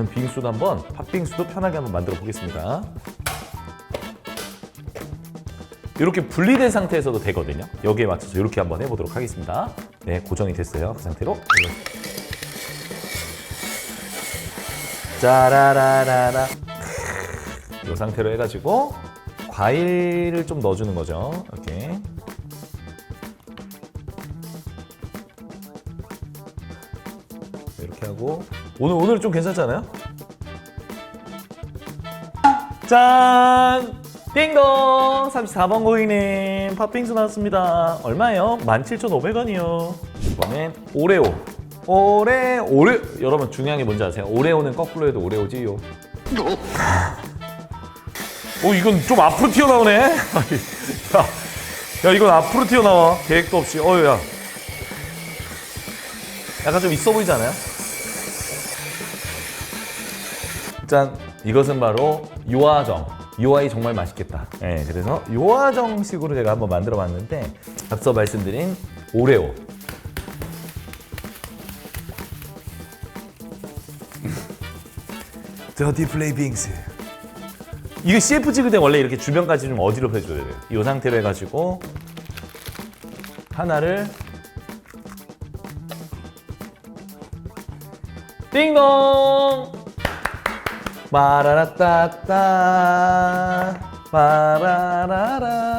그럼 빙수도 한번 팥빙수도 편하게 한번 만들어 보겠습니다. 이렇게 분리된 상태에서도 되거든요. 여기에 맞춰서 이렇게 한번 해보도록 하겠습니다. 네, 고정이 됐어요. 그 상태로. 짜라라라라. 이 상태로 해가지고 과일을 좀 넣어주는 거죠. 이렇게. 이렇게 하고 오늘 오늘 좀 괜찮잖아요? 짠! 띵동! 34번 고객님 팥빙수 나왔습니다. 얼마예요? 17,500원이요. 이번엔 오레오. 오레 오레 여러분 중요한 게 뭔지 아세요? 오레오는 거꾸로 해도 오레오지요. 오 이건 좀 앞으로 튀어나오네. 야, 야 이건 앞으로 튀어나와. 계획도 없이. 어야. 약간 좀 있어 보이지 않아요? 짠! 이것은 바로 요아정. 요아이 정말 맛있겠다. 네, 그래서 요아정식으로 제가 한번 만들어 봤는데 앞서 말씀드린 오레오. 더티 플레이 빙스. 이거 CF 찍을 때 원래 이렇게 주변까지 좀 어지럽혀 줘야 돼요. 이 상태로 해가지고 하나를 띵동! 마라라따따. 마라라라